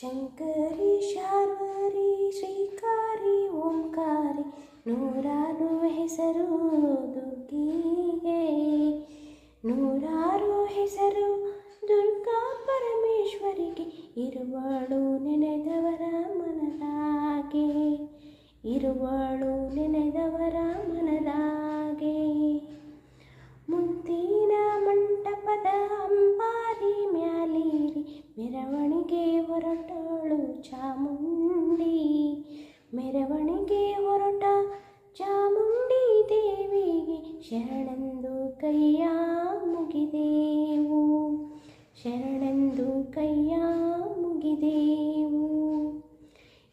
ಶಂಕರಿ ಶಾರ್ವರಿ ಶ್ರೀಕಾರಿ, ಓಂಕಾರಿ, ನೂರಾರು ಹೆಸರು ದುರ್ಗಿಗೆ. ನೂರಾರು ಹೆಸರು ದುರ್ಗಾ ಪರಮೇಶ್ವರಿಗೆ, ಇರುವಳು ನೆನೆದವರ ಮನದಾಗೆ. ಇರುವಳು ಚಾಮುಂಡಿ ಮೆರವಣಿಗೆ ಹೊರಟ ಚಾಮುಂಡಿ ದೇವಿಗೆ ಶರಣೆಂದು ಕೈಯ ಮುಗಿದೇವು. ಶರಣೆಂದು ಕೈಯ ಮುಗಿದೇವು.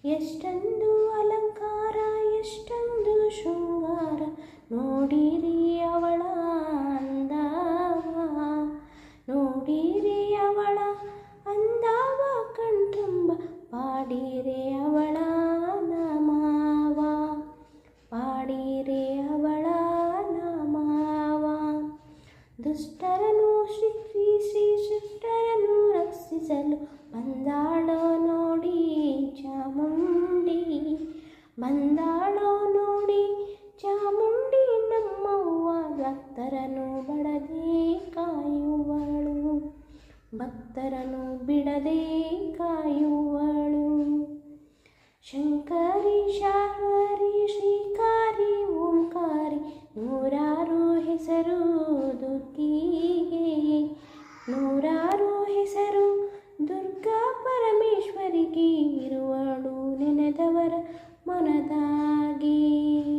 ಎಷ್ಟೊಂದು ಅಲಂಕಾರ, ಎಷ್ಟೊಂದು ಶೃಂಗಾರ ನೋಡಿರಿ ಅವಳ ಅಂದಾ ನೋಡಿರಿ ಪಾಡಿರೆ ಅವಳ ನಮಾವ ಪಾಡಿರೆ ಅವಳ ನಮಾವ ದುಷ್ಟರನ್ನು ಶ್ರೀ ಶ್ರೀ ಶಿಷ್ಟರನ್ನು ರಕ್ಷಿಸಲು ಬಂದಾಳೋ ನೋಡಿ ಚಾಮುಂಡಿ ಬಂದಾಳೋ ನೋಡಿ ಚಾಮುಂಡಿ ನಮ್ಮವ್ವ ಭಕ್ತರನ್ನು ಬಡದೆ ಕಾಯುವಳು ಭಕ್ತರನ್ನು ಬಿಡದೆ ಕಾಯುವಳು ನೂರಾರು ಹೆಸರು ದುರ್ಗಿಗೆ. ನೂರಾರು ಹೆಸರು ದುರ್ಗಾ ಪರಮೇಶ್ವರಿಗೆ ಇರುವಳು ನೆನೆದವರ ಮನದಾಗಿ.